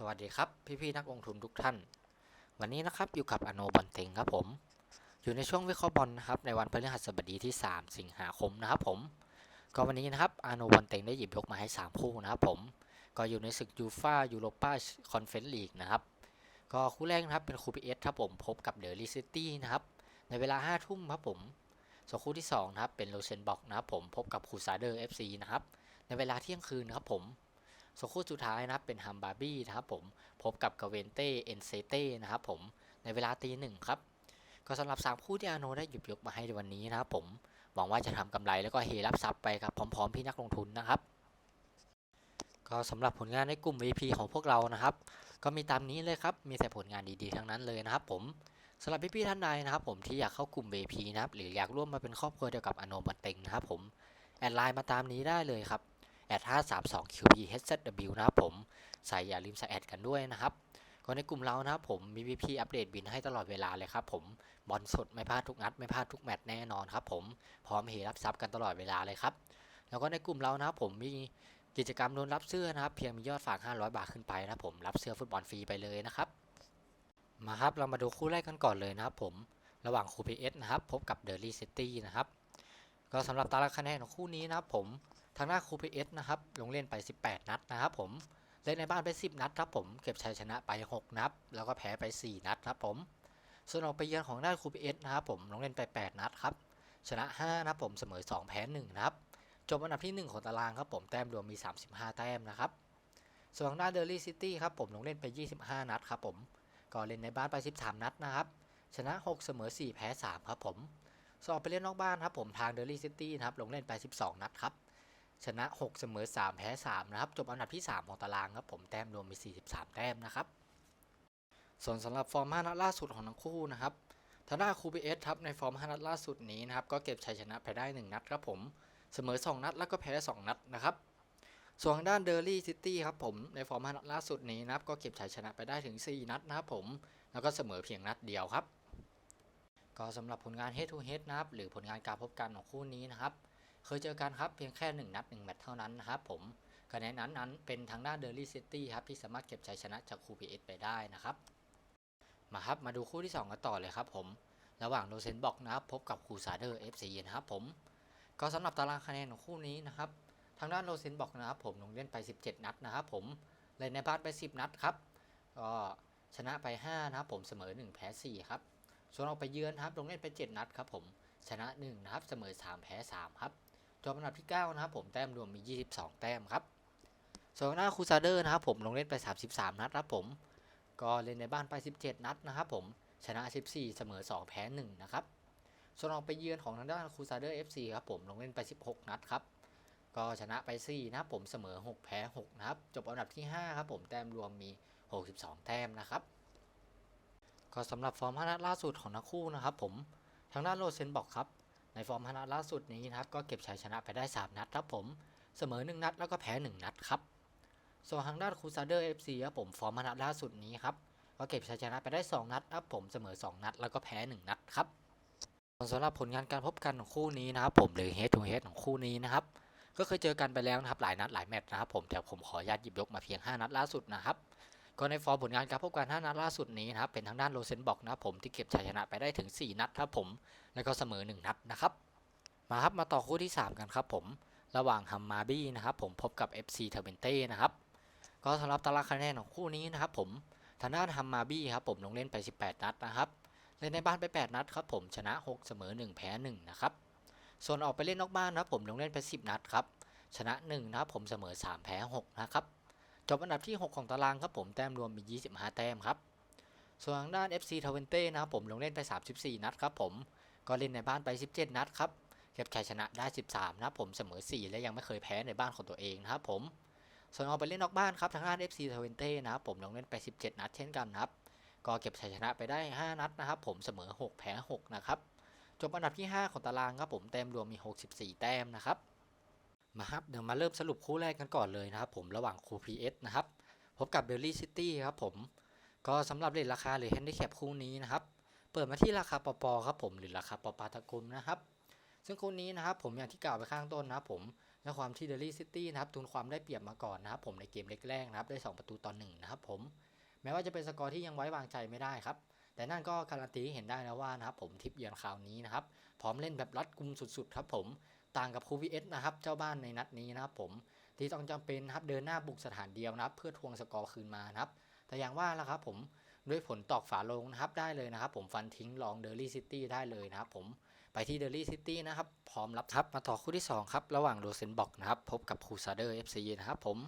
สวัสดีครับพี่ๆนักลงทุนทุกท่าน วันนี้นะครับอยู่กับอโนบอลเต็งครับผม อยู่ในช่วงวิเคราะห์บอลนะครับในวันพฤหัสบดีที่ 3 สิงหาคมนะครับผม ก็วันนี้นะครับอโนบอลเต็งได้หยิบยกมาให้ 3 คู่นะครับผม ก็อยู่ในศึกยูฟ่ายูโรปาคอนเฟนซ์ลีกนะครับ ก็คู่แรกนะครับเป็นคูพีเอสครับผมพบกับเดอร์ลีซิตี้นะครับในเวลา5ทุ่มครับผมส่วนคู่ที่2นะครับเป็นโลเซนบ็อกนะครับผมพบกับคูซาเดอร์เอฟซีนะครับในเวลาเที่ยงคืนนะครับผม ส่วนคู่สุดท้ายนะครับเป็นฮัมบาร์บี้นะครับผมพบกับกาเวนเต้เอ็นเซเต้นะครับผมในเวลาตีหนึ่งครับก็สำหรับ 3 คู่ที่อาโนได้หยิบยกมาให้ในวันนี้นะครับผมหวังว่าจะทำกำไรแล้วก็เฮรับทรัพย์ไปครับพร้อมๆพี่นักลงทุนนะครับ ก็สำหรับผลงานในกลุ่ม VP ของพวกเรานะครับ ก็มีตามนี้เลยครับ มีแต่ผลงานดีๆทั้งนั้นเลยนะครับผมสำหรับพี่ๆท่านใดนะครับ ผมที่อยากเข้ากลุ่ม VP นะครับหรืออยากร่วมมาเป็นครอบครัวเดียวกับอโนบันเต็งนะครับผมแอดไลน์มาตามนี้ได้เลยครับ แอด532 QB HZW นะครับผมใส่อย่าลืมใส่แอดกันด้วยนะครับก็ในกลุ่มเรานะครับผมมี VP อัปเดตบินให้ตลอดเวลาเลยครับผมบอลสดไม่พลาดทุกนัดไม่พลาดทุกแมตช์แน่นอนครับผมพร้อมเฮรับทรัพย์กันตลอดเวลาเลยครับแล้วก็ในกลุ่มเรานะครับผมมีกิจกรรมโดนรับเสื้อนะครับ เพียงมียอดฝาก 500 บาทขึ้นไปนะผมรับเสื้อฟุตบอลฟรีไปเลยนะครับมาครับเรามาดูคู่แรกกันก่อนเลยนะครับผมระหว่างคูพีเอสนะครับพบกับเดอร์ลี่ซิตี้นะครับก็สำหรับตารางคะแนนของคู่นี้นะครับผม ทางหน้าครูพีเอสนะครับ ลงเล่นไป 18 นัดนะครับผม เล่นในบ้านไป 10 นัดครับผม เก็บชัยชนะไป 6 นัด แล้วก็แพ้ไป 4 นัดครับผม ส่วนออกไปเยือนของด้านครูพีเอสนะครับผม ลงเล่นไป 8 นัดครับ ชนะ 5 นะครับผม เสมอ 2 แพ้ 1 นะครับ จบอันดับที่ 1 ของตารางครับผม แต้มรวมมี 35 แต้มนะครับ ส่วนทางด้านเดลี่ซิตี้ครับผม ลงเล่นไป 25 นัดครับผม ก็เล่นในบ้านไป 13 นัดนะครับ ชนะ 6 เสมอ 4 แพ้ 3 ครับผมส่วนออกไปเล่นนอกบ้านครับผม ทางเดลี่ซิตี้นะครับ ลงเล่นไป 12 นัดครับ ชนะ 6 เสมอ 3 แพ้ 3 นะครับ จบอันดับที่ 3 ของตารางครับผมแต้มรวมมี 43 แต้มนะครับ ส่วนสำหรับฟอร์ม5นัดล่าสุดของทั้งคู่นะครับทางด้านคูบีเอสครับในฟอร์ม5นัดล่าสุดนี้นะครับก็เก็บชัยชนะไปได้ 1 นัดครับผมเสมอ 2 นัดแล้วก็แพ้ 2 นัดนะครับส่วนทางด้านเดอร์ลี่ซิตี้ครับผมในฟอร์ม5นัดล่าสุดนี้นะครับก็เก็บชัยชนะไปได้ถึง 4 นัดนะครับผมแล้วก็เสมอเพียงนัดเดียวครับ ก็สำหรับผลงาน head to head นะครับหรือผลงานการพบกันของคู่นี้นะครับ เคยเจอกันครับเพียงแค่ 1 นัด 1 แมตช์เท่านั้นนะครับผมคะแนนนั้นนั้นเป็นทางด้านเดลี่ซิตี้ครับที่สามารถเก็บชัยชนะจากคูพีเอสไปได้นะครับ มาครับมาดูคู่ที่ 2 กันต่อเลยครับผม ระหว่างโรเซนบอกนะครับพบกับคูซาเดอร์ FC นะครับผมก็สำหรับตารางคะแนนของคู่นี้นะครับทางด้านโรเซนบอกนะครับผมลงเล่นไป 17 นัดนะครับผมเล่นในบ้านไป 10 นัดครับก็ชนะไป 5 นะครับผมเสมอ 1 แพ้ 4 ครับ ส่วนออกไปเยือนครับลงเล่นไป 7 นัดครับผมชนะ 1 นะครับเสมอ 3 แพ้ 3 ครับ จบอันดับที่ 9 นะครับผมแต้มรวมมี 22 แต้มครับส่วนหน้าคูซาเดอร์นะครับผมลงเล่นไป 33 นัดครับผม ก็เล่นในบ้านไป 17 นัดนะครับผมชนะ 14 เสมอ 2 แพ้ 1 นะครับส่วนออกไปเยือนของทางด้านคูซาเดอร์ FC ครับผมลงเล่นไป 16 นัดครับก็ชนะไป 4 นะครับผมเสมอ 6 แพ้ 6 นะครับ จบอันดับที่ 5 ครับผมแต้มรวมมี 62 แต้มนะครับ ก็สำหรับฟอร์ม5นัดล่าสุดของทั้งคู่นะครับผมทางด้านโรเซนบอกครับ ในฟอร์ม5นัดล่าสุดนี้นะครับก็เก็บชัยชนะไปได้ 3 นัดครับผมเสมอ 1 นัดแล้วก็แพ้ 1 นัดครับส่วนทางด้านคูซาเดอร์ FC ครับผมฟอร์ม5นัดล่าสุดนี้ครับก็เก็บชัยชนะไปได้ 2 นัดครับผมเสมอ 2 นัดแล้วก็แพ้ 1 นัดครับสำหรับผลงานการพบกันของคู่นี้นะครับผมหรือ head to head ของคู่นี้นะครับก็เคยเจอกันไปแล้วนะครับหลายนัดหลายแมตช์นะครับผมแต่ผมขออนุญาตหยิบยกมาเพียง 5 นัดล่าสุดนะครับ ก็ในฟอร์มผลงานการพบกัน5นัดล่าสุดนี้นะครับเป็นทางด้านโรเซนบอกนะครับผมที่เก็บชัยชนะไปได้ถึง 4 นัดครับผม แล้วก็เสมอ 1 นัดนะครับ มาครับมาต่อคู่ที่ 3 กันครับผม ระหว่างฮัมมาบี้นะครับผมพบกับ FC เทอร์เบนเต้นะครับ ก็สำหรับตารางคะแนนของคู่นี้นะครับผม ทางด้านฮัมมาบี้ครับผมลงเล่นไป 18 นัดนะครับเล่นในบ้านไป 8 นัดครับผมชนะ 6 เสมอ 1 แพ้ 1 นะครับ ส่วนออกไปเล่นนอกบ้านนะครับผมลงเล่นไป 10 นัดครับชนะ1นะครับผมเสมอ 3 แพ้ 6 นะครับ จบอันดับที่ 6 ของตารางครับผมแต้มรวมมี 25 แต้มครับ ส่วนทางด้าน FC ทเวนเต้นะครับผมลงเล่นไป 34 นัดครับผมก็เล่นในบ้านไป 17 นัดครับเก็บชัยชนะได้ 13 นะครับผมเสมอ 4 และยังไม่เคยแพ้ในบ้านของตัวเองนะครับผมส่วนออกไปเล่นนอกบ้านครับทางด้าน FC ทเวนเต้นะครับผมลงเล่นไป 17 นัดเช่นกันนะครับก็เก็บชัยชนะไปได้ 5 นัดนะครับผมเสมอ 6 แพ้ 6 นะครับจบอันดับที่ 5 ของตารางครับผมแต้มรวมมี 64 แต้มนะครับ มาครับเดี๋ยวมาเริ่มสรุปคู่แรกกันก่อนเลยนะครับผมระหว่างคู PS นะครับพบกับเบลลี่ซิตี้ครับผมก็สำหรับเลทราคาหรือแฮนดิแคปคู่นี้นะครับเปิดมาที่ราคาปปครับผมหรือราคาปปาตะกุลนะครับซึ่งคู่นี้นะครับผมอย่างที่กล่าวไปข้างต้นนะครับผมและความที่เดลี่ซิตี้นะครับทุนความได้เปรียบมาก่อนนะครับผมในเกมเล็กแรกนะครับได้ 2 ประตูต่อหนึ่งนะครับผมแม้ว่าจะเป็นสกอร์ที่ยังไว้วางใจไม่ได้ครับแต่นั่นก็การันตีเห็นได้นะว่านะครับผมทิปเยือนคราวนี้นะครับพร้อมเล่นแบบรัดกุมสุดๆครับผม ต่างกับคูวีเอสนะครับเจ้าบ้านในนัดนี้นะครับผมที่ต้องจำเป็นนะครับเดินหน้าบุกสถานเดียวนะครับ เพื่อทวงสกอร์คืนมานะครับ แต่อย่างว่าล้วครับผมด้วยผลตอกฝาลงนะครับได้เลยนะครับ ผมฟันทิ้งลองเดลี่ซิตี้ได้เลยนะครับผมไปที่เดลี่ซิตี้นะครับพร้อมรับทับมาต่อคู่ที่ 2 ครับ ระหว่างโรเซนบอกนะครับพบกับคูซาเดอร์เอฟซีนะครับผม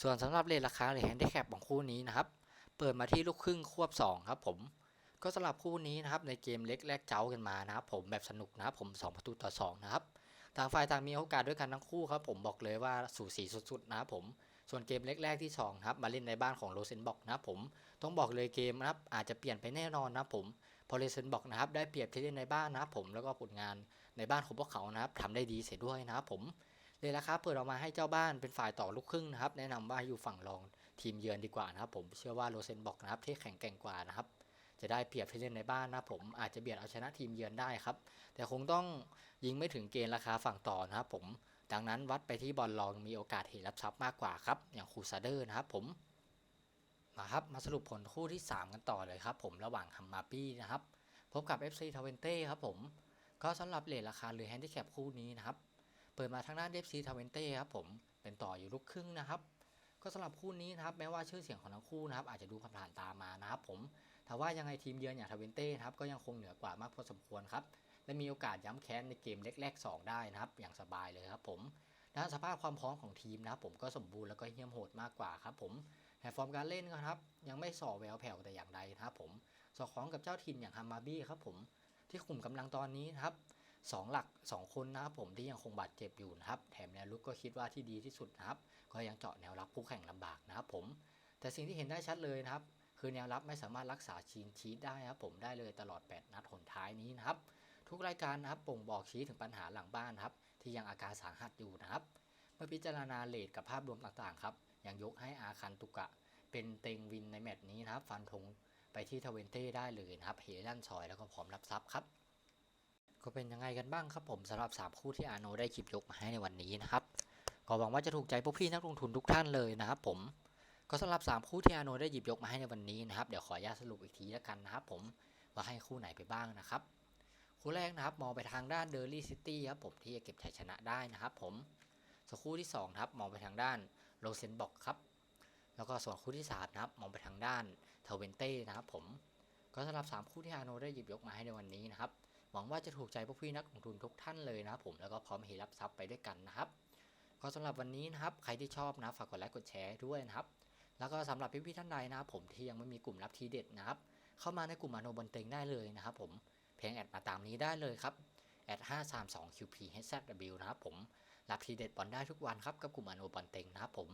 ส่วนสำหรับเลทราคาหรือแฮนดิแคปของคู่นี้นะครับ เปิดมาที่ลูกครึ่งควบ 2 ครับผมก็สำหรับคู่นี้นะครับในเกมเล็กแรกเจ้ากันมานะครับผมแบบสนุกนะครับผม 2 ประตูต่อ 2 นะครับ ต่างฝ่ายต่างมีโอกาสด้วยกันทั้งคู่ครับผมบอกเลยว่าสูสีสุดๆนะครับผมส่วนเกมแรกๆที่2ครับมาเล่นในบ้านของโรเซนบ็อกนะครับผมต้องบอกเลยเกมนะครับอาจจะเปลี่ยนไปแน่นอนนะครับผมพอเลเซนบอกนะครับได้เปรียบที่เล่นในบ้านนะครับผมแล้วก็ผลงานในบ้านของพวกเขานะครับทำได้ดีเสียด้วยนะครับผมเลยราคาเปิดออกมาให้เจ้าบ้านเป็นฝ่ายต่อลูกครึ่งนะครับ แนะนำว่าอยู่ฝั่งรองทีมเยือนดีกว่านะครับผมเชื่อว่าโรเซนบอกนะครับที่แข็งแกร่งกว่านะครับ จะได้เปรียบที่เล่นในบ้านนะผมอาจจะเบียดเอาชนะทีมเยือนได้ครับ แต่คงต้องยิงไม่ถึงเกณฑ์ราคาฝั่งต่อนะครับผมดังนั้นวัดไปที่บอลรองมีโอกาสเห็นรับทรัพย์มากกว่าครับ อย่างคูซาเดอร์นะครับผมมาครับมาสรุปผลคู่ที่ 3 กันต่อเลยครับผมระหว่างฮัมมาปี้นะครับพบกับ FC t w e n t ครับผมก็สำหรับเลทราคาหรือแฮนดิแคปคู่นี้นะครับเปิดมาทางด้าน FC t w e n t ครับผมเป็นต่ออยู่ลูกครึ่งนะครับ ก็สำหรับคู่นี้นะครับแม้ว่าชื่อเสียงของทั้งคู่นะครับอาจจะดูผ่านๆตามานะครับผม แต่ว่ายังไงทีมเยือนอย่างทเวนเต้ครับก็ยังคงเหนือกว่ามากพอสมควรครับและมีโอกาสย้ำแค้นในเกมเล็กแรก2ได้นะครับ อย่างสบายเลยครับผมด้านสภาพความพร้อมของทีมนะครับผมก็สมบูรณ์แล้วก็เหี้ยมโหดมากกว่าครับผมแต่ฟอร์มการเล่นครับ ยังไม่ส่อแววแผ่วแต่อย่างใดนะครับผมสอดคล้องกับเจ้าถิ่นอย่างฮัมาบี้ครับผมที่ขุมกำลังตอนนี้นะครับสองหลัก 2 คนนะครับผมที่ยังคงบาดเจ็บอยู่นะครับ แถมแนวลุกก็คิดว่าที่ดีที่สุดนะครับ ก็ยังเจาะแนวรับคู่แข่งลำบากนะครับผมแต่สิ่งที่เห็นได้ชัดเลยนะครับ คือแนวรับไม่สามารถรักษาชีนชีตได้นะครับผมได้เลยตลอด 8 นัดหนท้ายนี้นะครับ ทุกรายการนะครับบ่งบอกชี้ถึงปัญหาหลังบ้านครับ ที่ยังอาการสาหัสอยู่นะครับ เมื่อพิจารณาเลทกับภาพรวมต่างๆครับยังยกให้อาคันตุกะ เป็นเต็งวินในแมตช์นี้นะครับ ฟันธงไปที่ทเวนเต้ได้เลยนะครับเฮลันซอยแล้วก็พร้อมรับทรัพย์ครับก็เป็นยังไงกันบ้างครับผมสำหรับ 3 คู่ที่อาโนได้คลิปยกมาให้ในวันนี้นะครับก็หวังว่าจะถูกใจพวกพี่นักลงทุนทุกท่านเลยนะครับผม ก็สำหรับ 3 คู่ที่อาโนได้หยิบยกมาให้ในวันนี้นะครับ เดี๋ยวขออนุญาตสรุปอีกทีแล้วกันนะครับ ผมว่าให้คู่ไหนไปบ้างนะครับ คู่แรกนะครับมองไปทางด้านเดอร์ลี่ซิตี้ครับผมที่จะเก็บชัยชนะได้นะครับ ผมส่วนคู่ที่2ครับมองไปทางด้านโรเซนบอกครับ แล้วก็ส่วนคู่ที่3นะครับมองไปทางด้านเทเวนเต้นะครับผมก็สำหรับ 3 คู่ที่อาโนได้หยิบยกมาให้ในวันนี้นะครับหวังว่าจะถูกใจพวกพี่นักลงทุนทุกท่านเลยนะครับผมแล้วก็พร้อมเฮรับทรัพย์ไปด้วยกันนะครับก็สำหรับวันนี้นะครับใครที่ชอบนะฝากกดไลค์กดแชร์ด้วยนะครับ แล้วก็สำหรับพี่ๆท่านใดนะครับผมที่ยังไม่มีกลุ่มรับทีเด็ดนะครับ เข้ามาในกลุ่มอาโนบนเต็งได้เลยนะครับผมเพียงแอดมาตามนี้ได้เลยครับแอด532 QP HZW นะครับผมรับทีเด็ดบอลได้ทุกวันครับกับกลุ่มอาโนบอลเต็งนะครับผม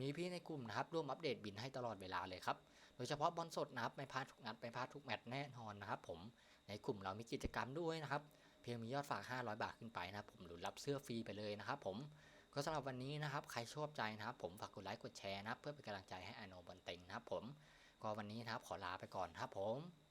มีพี่ในกลุ่มนะครับร่วมอัปเดตบินให้ตลอดเวลาเลยครับ โดยเฉพาะบอลสดนะครับไม่พลาดทุกนัดไม่พลาดทุกแมตช์แน่นอนนะครับผมในกลุ่มเรามีกิจกรรมด้วยนะครับ เพียงมียอดฝาก 500 บาทขึ้นไปนะครับผมหรือรับเสื้อฟรีไปเลยนะครับผม ก็สำหรับวันนี้นะครับใครชอบใจนะครับ ผมฝากกดไลค์กดแชร์นะเพื่อเป็นกำลังใจให้อโนบอลเต็งนะครับผมก็วันนี้นะครับขอลาไปก่อนครับผม